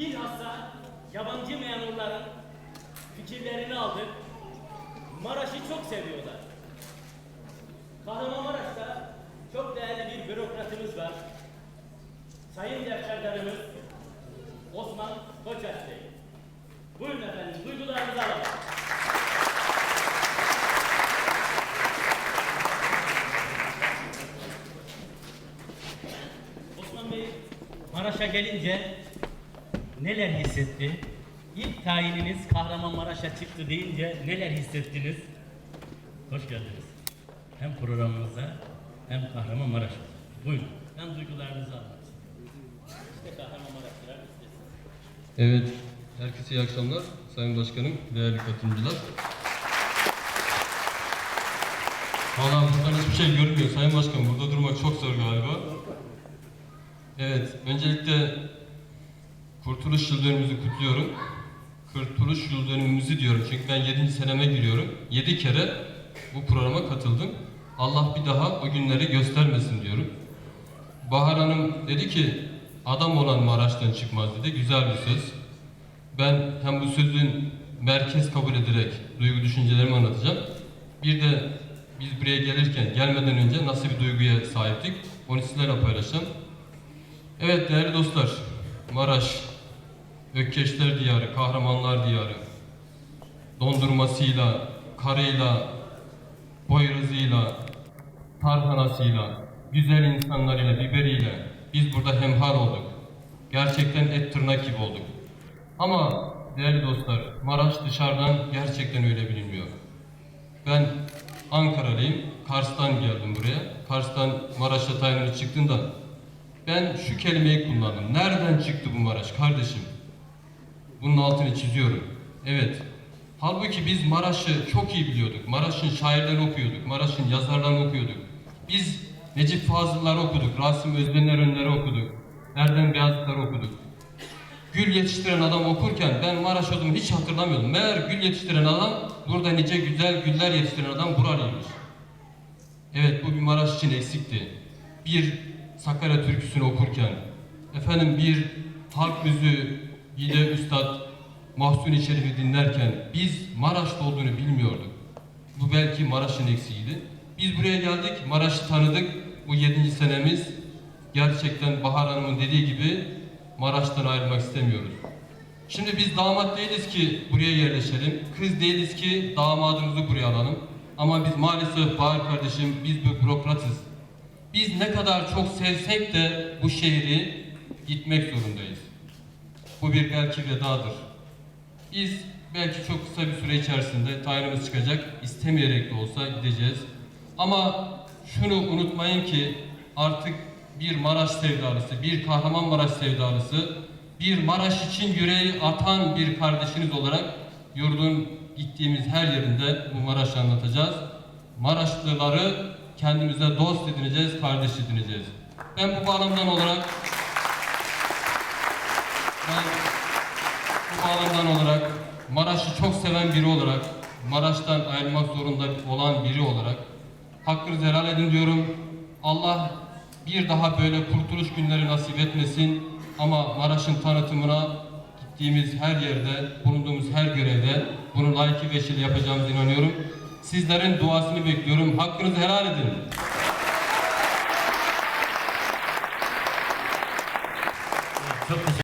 Bilhassa yabancı memurların fikirlerini aldık. Maraş'ı çok seviyorlar. Kahramanmaraş'ta çok değerli bir bürokratımız var. Sayın defterdarımız Osman Koçak Bey. Buyurun efendim, duygularınızı alalım. Osman Bey, Maraş'a gelince neler hissetti? İlk tayininiz Kahramanmaraş'a çıktı deyince neler hissettiniz? Hoş geldiniz. Hem programımıza hem Kahramanmaraş'a. Buyurun, hem duygularınızı anlatın. İşte Kahramanmaraşlılar istesin. Evet, herkese iyi akşamlar. Sayın Başkanım, değerli katılımcılar. Valla buradan hiçbir şey görünmüyor Sayın Başkanım. Burada durmak çok zor galiba. Evet, öncelikle Kurtuluş Yıl Dönümümüzü kutluyorum. Kurtuluş Yıl Dönümümüzü diyorum çünkü ben 7. seneme giriyorum. 7 kere bu programa katıldım. Allah bir daha o günleri göstermesin diyorum. Bahar Hanım dedi ki adam olan Maraş'tan çıkmaz dedi. Güzel bir söz. Ben hem bu sözün merkez kabul ederek duygu düşüncelerimi anlatacağım. Bir de biz buraya gelirken, gelmeden önce nasıl bir duyguya sahiptik onu sizlerle paylaşacağım. Evet değerli dostlar, Maraş, Ökkeşler diyarı, kahramanlar diyarı, dondurmasıyla, karıyla, boyrazıyla, tarhanasıyla, güzel insanlarıyla, biberiyle biz burada hemhal olduk. Gerçekten et tırnak gibi olduk. Ama değerli dostlar, Maraş dışarıdan gerçekten öyle bilinmiyor. Ben Ankaralıyım, Kars'tan geldim buraya. Kars'tan Maraş'a tayinimiz çıktığında ben şu kelimeyi kullandım. Nereden çıktı bu Maraş kardeşim? Bunun altını çiziyorum. Evet. Halbuki biz Maraş'ı çok iyi biliyorduk. Maraş'ın şairlerini okuyorduk. Maraş'ın yazarlarını okuyorduk. Biz Necip Fazıl'lar okuduk. Rasim Özdenler Önder'i okuduk. Erdem Beyazıt'ları okuduk. Gül yetiştiren adam okurken ben Maraş olduğumu hiç hatırlamıyordum. Meğer gül yetiştiren adam burada nice güzel güller yetiştiren adam buralıymış. Evet bu bir Maraş için eksikti. Bir Sakarya türküsünü okurken, efendim bir halk müziği Yine Üstad Mahsuni Şerif'i dinlerken biz Maraş'ta olduğunu bilmiyorduk. Bu belki Maraş'ın eksiğiydi. Biz buraya geldik, Maraş'ı tanıdık. Bu yedinci senemiz. Gerçekten Bahar Hanım'ın dediği gibi Maraş'tan ayrılmak istemiyoruz. Şimdi biz damat değiliz ki buraya yerleşelim. Kız değiliz ki damadımızı buraya alalım. Ama biz maalesef Bahar kardeşim biz bir bürokratız. Biz ne kadar çok sevsek de bu şehri gitmek zorundayız. Bu bir belki vedadır. Biz belki çok kısa bir süre içerisinde tayinimiz çıkacak. istemeyerek de olsa gideceğiz. Ama şunu unutmayın ki artık bir Maraş sevdalısı, bir Kahramanmaraş sevdalısı, bir Maraş için yüreği atan bir kardeşiniz olarak yurdun gittiğimiz her yerinde bu Maraş'ı anlatacağız. Maraşlıları kendimize dost edineceğiz, kardeş edineceğiz. Ben bu bağlamdan olarak ben bu bağlamdan olarak Maraş'ı çok seven biri olarak Maraş'tan ayrılmak zorunda olan biri olarak hakkınızı helal edin diyorum. Allah bir daha böyle kurtuluş günleri nasip etmesin ama Maraş'ın tanıtımına gittiğimiz her yerde, bulunduğumuz her görevde bunu layıkı veçili yapacağımıza inanıyorum. Sizlerin duasını bekliyorum. Hakkınızı helal edin. Çok